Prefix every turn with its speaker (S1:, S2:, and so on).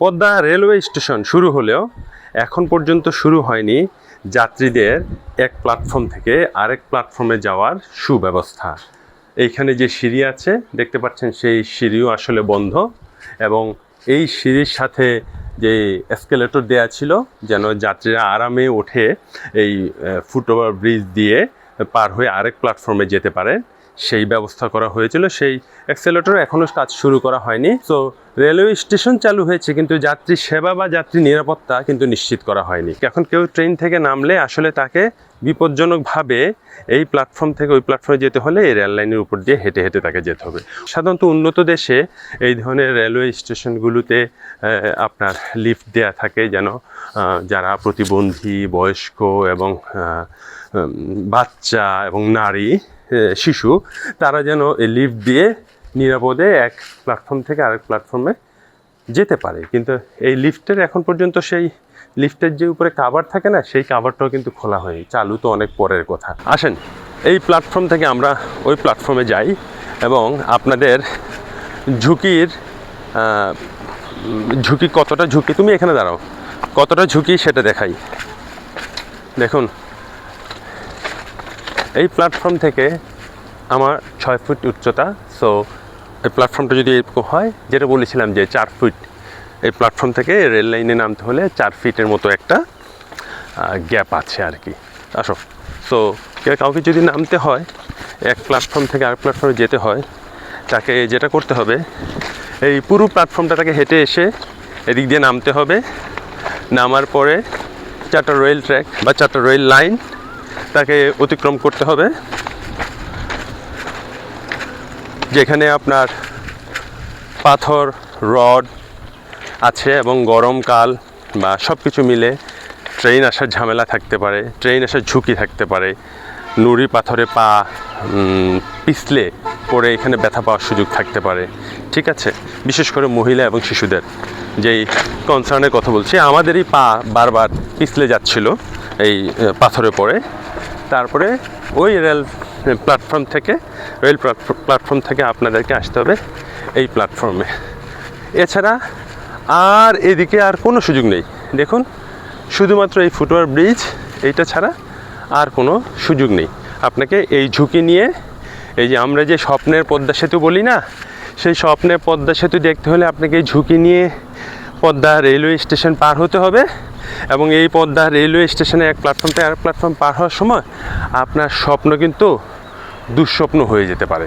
S1: Padma railway station শুরু হলেও এখন পর্যন্ত শুরু হয়নি যাত্রীদের এক প্ল্যাটফর্ম থেকে আরেক প্ল্যাটফর্মে যাওয়ার সুব্যবস্থা। এইখানে যে সিঁড়ি আছে, দেখতে পাচ্ছেন সেই সিঁড়িও আসলে বন্ধ এবং এই সিঁড়ির সাথে যে এসকেলেটর দেয়া ছিল, যেন যাত্রীরা আরামে ওঠে এই ফুটওভার ব্রিজ দিয়ে পার হয়ে আরেক প্ল্যাটফর্মে যেতে পারে। সেই ব্যবস্থা করা হয়েছিল। সেই অ্যাক্সেলেটর এখনও কাজ শুরু করা হয়নি। তো রেলওয়ে স্টেশন চালু হয়েছে, কিন্তু যাত্রী সেবা বা যাত্রী নিরাপত্তা কিন্তু নিশ্চিত করা হয়নি। এখন কেউ ট্রেন থেকে নামলে আসলে তাকে বিপজ্জনকভাবে এই প্ল্যাটফর্ম থেকে ওই প্ল্যাটফর্মে যেতে হলে এই রেল লাইনের উপর দিয়ে হেঁটে হেঁটে তাকে যেতে হবে। সাধারণত উন্নত দেশে এই ধরনের রেলওয়ে স্টেশনগুলোতে আপনার লিফট দেয়া থাকে যেন যারা প্রতিবন্ধী, বয়স্ক এবং বাচ্চা এবং নারী শিশু, তারা যেন এই লিফট দিয়ে নিরাপদে এক প্ল্যাটফর্ম থেকে আরেক প্ল্যাটফর্মে যেতে পারে। কিন্তু এই লিফটের এখন পর্যন্ত সেই লিফটের যে উপরে কাভার থাকে না, সেই কাভারটাও কিন্তু খোলা হয়নি। চালু তো অনেক পরের কথা। আসেন, এই প্ল্যাটফর্ম থেকে আমরা ওই প্ল্যাটফর্মে যাই এবং আপনাদের ঝুঁকির ঝুঁকি কতটা ঝুঁকি, তুমি এখানে দাঁড়াও। কতটা ঝুঁকি সেটা দেখাই। দেখুন, এই প্ল্যাটফর্ম থেকে আমার ছয় ফুট উচ্চতা সো এই প্ল্যাটফর্মটা যদি এরকম হয়, যেটা বলেছিলাম যে চার ফুট এই প্ল্যাটফর্ম থেকে রেল লাইনে নামতে হলে চার ফিটের মতো একটা গ্যাপ আছে আর কি। আসো। সো কাউকে যদি নামতে হয়, এক প্ল্যাটফর্ম থেকে আরেক প্ল্যাটফর্মে যেতে হয়, তাকে যেটা করতে হবে, এই পুরো প্ল্যাটফর্মটা তাকে হেঁটে এসে এদিক দিয়ে নামতে হবে। নামার পরে চারটা রেল ট্র্যাক বা চারটা রেল লাইন তাকে অতিক্রম করতে হবে। যেখানে আপনার পাথর, রড আছে এবং গরমকাল বা সব কিছু মিলে ট্রেন আসার ঝামেলা থাকতে পারে, ট্রেন আসার ঝুঁকি থাকতে পারে, নুড়ি পাথরে পা পিছলে পরে এখানে ব্যথা পাওয়ার সুযোগ থাকতে পারে, ঠিক আছে? বিশেষ করে মহিলা এবং শিশুদের, যেই কনসার্নের কথা বলছি, আমাদেরই পা বারবার পিছলে যাচ্ছিল এই পাথরে পড়ে, তারপরে ওই রেল প্ল্যাটফর্ম থেকে রেল প্ল্যাটফর্ম থেকে আপনাদেরকে আসতে হবে এই প্ল্যাটফর্মে এছাড়া আর এদিকে আর কোনো সুযোগ নেই। দেখুন, শুধুমাত্র এই ফুটওভার ব্রিজ এইটা ছাড়া আর কোনো সুযোগ নেই। আপনাকে এই ঝুঁকি নিয়ে, এই যে আমরা যে স্বপ্নের পদ্মা সেতু বলি না, সেই স্বপ্নের পদ্মা সেতু দেখতে হলে আপনাকে ঝুঁকি নিয়ে পদ্মা রেলওয়ে স্টেশন পার হতে হবে এবং এই পদ্মা রেলওয়ে স্টেশনে এক প্ল্যাটফর্ম থেকে আরেক প্ল্যাটফর্ম পার হওয়ার সময় আপনার স্বপ্ন কিন্তু দুঃস্বপ্ন হয়ে যেতে পারে।